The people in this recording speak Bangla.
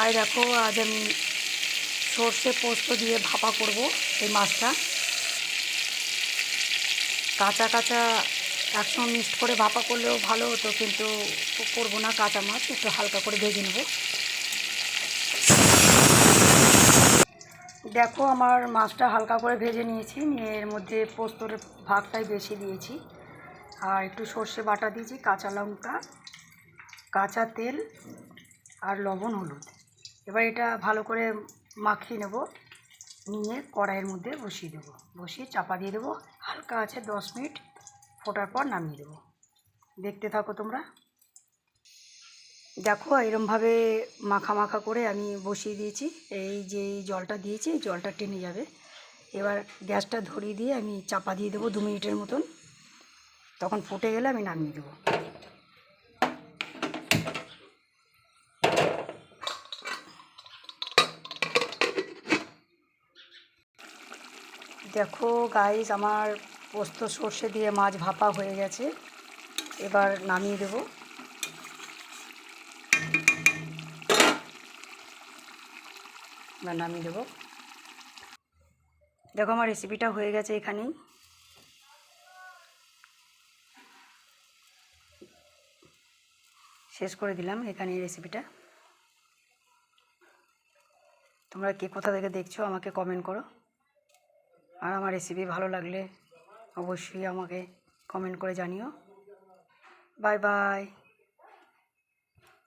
আর দেখো, আজ আমি সর্ষে পোস্ত দিয়ে ভাপা করব এই মাছটা। কাঁচা কাঁচা একসঙ্গে মিক্সড করে ভাপা করলেও ভালো হতো, কিন্তু করব না কাঁচা মাছ, একটু হালকা করে ভেজে নেব। দেখো, আমার মাছটা হালকা করে ভেজে নিয়েছি, নিয়ে এর মধ্যে পোস্তর ভাগটাই বেশি দিয়েছি। আর একটু সর্ষে বাটা দিয়েছি, কাঁচা লঙ্কা, কাঁচা তেল আর লবণ হলুদ। এবার এটা ভালো করে মাখিয়ে নেব। নিয়ে কড়াইয়ের মধ্যে বসিয়ে দেবো। বসিয়ে চাপা দিয়ে দেবো। হালকা আছে দশ মিনিট। ফোটার পর নামিয়ে দেবো। দেখতে থাকো তোমরা। দেখো, এরমভাবে মাখা মাখা করে আমি বসিয়ে দিয়েছি। এই যে জলটা দিয়েছি, এই জলটা টেনে যাবে। এবার গ্যাসটা ধরিয়ে দিয়ে আমি চাপা দিয়ে দেবো দু মিনিটের মতন। তখন ফুটে গেলে আমি নামিয়ে দেবো। দেখো গাইজ আমার পোস্ত সর্ষে দিয়ে মাছ ভাপা হয়ে গেছে। এবার নামিয়ে দেবো। এবার নামিয়ে দেবো। দেখো আমার রেসিপিটা হয়ে গেছে এখানেই। শেষ করে দিলাম এখানে রেসিপিটা তোমরা কে কোথা থেকে দেখছ আমাকে কমেন্ট করো। আর আমার রেসিপি ভালো লাগলে অবশ্যই আমাকে কমেন্ট করে জানিও। Bye bye